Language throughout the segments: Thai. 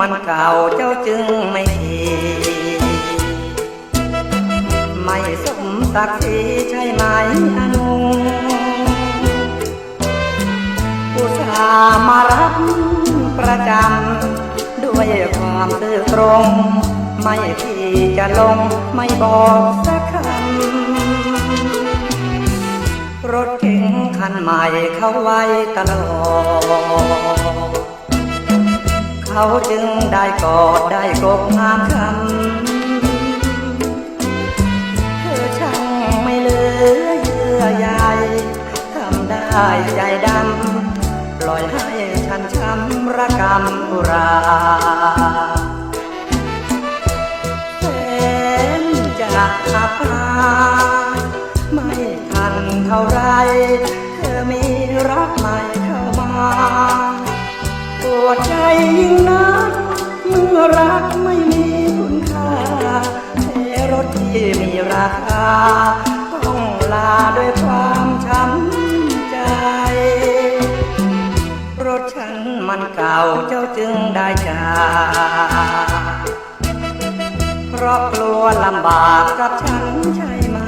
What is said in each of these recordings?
มันเก่าเจ้าจึงไม่ทีไม่สมศักดิ์ศรีใช่ไหมอนุอุตส่าห์มารับประจำด้วยความซื่อตรง ไม่ที่จะลงไม่บอกสักคำรถเก๋งคันใหม่เขาไว้ตลอด เขาจึงได้กอดได้กบงามคำเธอช่างไม่เหลือเยื่อใยทำได้ใจดำปล่อยให้ฉันช้ำระกำอุราแสนจะอับอาไม่ทันเท่าไร เธอมีรักใหม่เข้ามา ปวดใจยิ่งนัก เมื่อรักไม่มีคุณค่าเทรถที่มีราคา ต้องลาด้วยความช้ำใจ รถฉันมันเก่าเจ้าจึงได้จากเพราะกลัวลำบากกับฉันใช่ไหม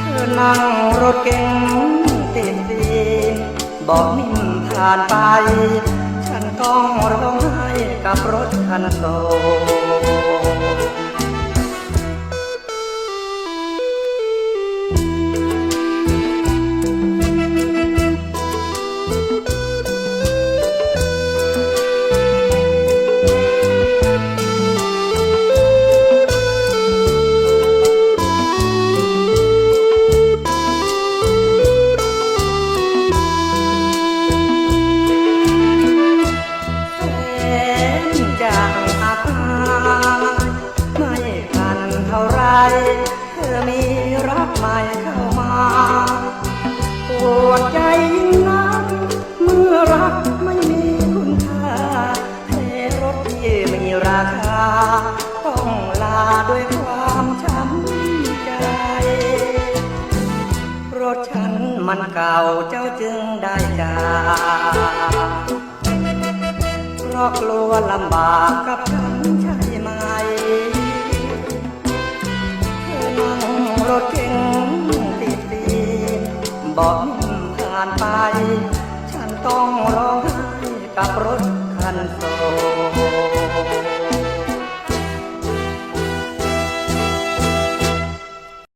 เธอนั่งรถเก๋ง บอกนิ่มผ่านไป ฉันต้องร้องไห้กับรถคันโต ท่าไรเธอมีรักใหม่เข้ามาปวดใจยิ่งนักเมื่อรักไม่มีคุณค่าเทรถที่มีราคา ต้องลาด้วยความช้ำใจ รถฉันมันเก่าเจ้าจึงได้จากเพราะกลัวลำบากกับฉัน เก่งติดดีบอกนิ่มผ่านไป ฉันต้องร้องไห้กับรถคันโซ